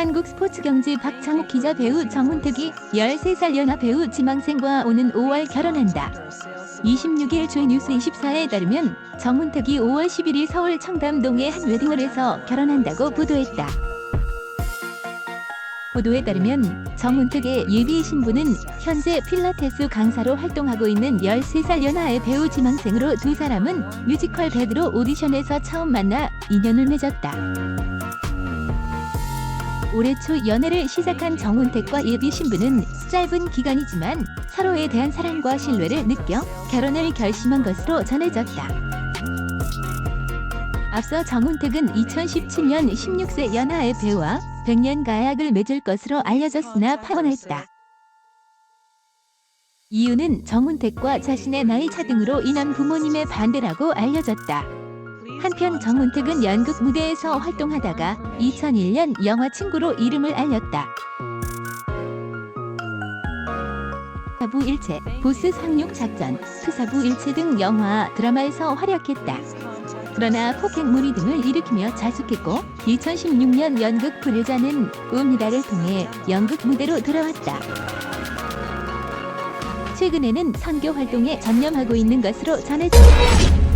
한국 스포츠 경제 박창욱 기자 배우 정훈택이 13살 연하 배우 지망생과 오는 5월 결혼한다. 26일 조이뉴스 24에 따르면 정훈택이 5월 11일 서울 청담동의 한 웨딩홀에서 결혼한다고 보도했다. 보도에 따르면 정훈택의 예비 신부는 현재 필라테스 강사로 활동하고 있는 13살 연하의 배우 지망생으로 두 사람은 뮤지컬 배드로 오디션에서 처음 만나 인연을 맺었다. 올해 초 연애를 시작한 정훈택과 예비 신부는 짧은 기간이지만 서로에 대한 사랑과 신뢰를 느껴 결혼을 결심한 것으로 전해졌다. 앞서 정훈택은 2017년 16세 연하의 배우와 100년 가약을 맺을 것으로 알려졌으나 파혼했다. 이유는 정훈택과 자신의 나이 차 등으로 인한 부모님의 반대라고 알려졌다. 한편 정훈택은 연극 무대에서 활동하다가 2001년 영화 친구로 이름을 알렸다. 사부 일체, 보스 상륙 작전, 투사부 일체 등 영화, 드라마에서 활약했다. 그러나 폭행 무리 등을 일으키며 자숙했고 2016년 연극 불효자는 웁니다를 통해 연극 무대로 돌아왔다. 최근에는 선교 활동에 전념하고 있는 것으로 전해졌다.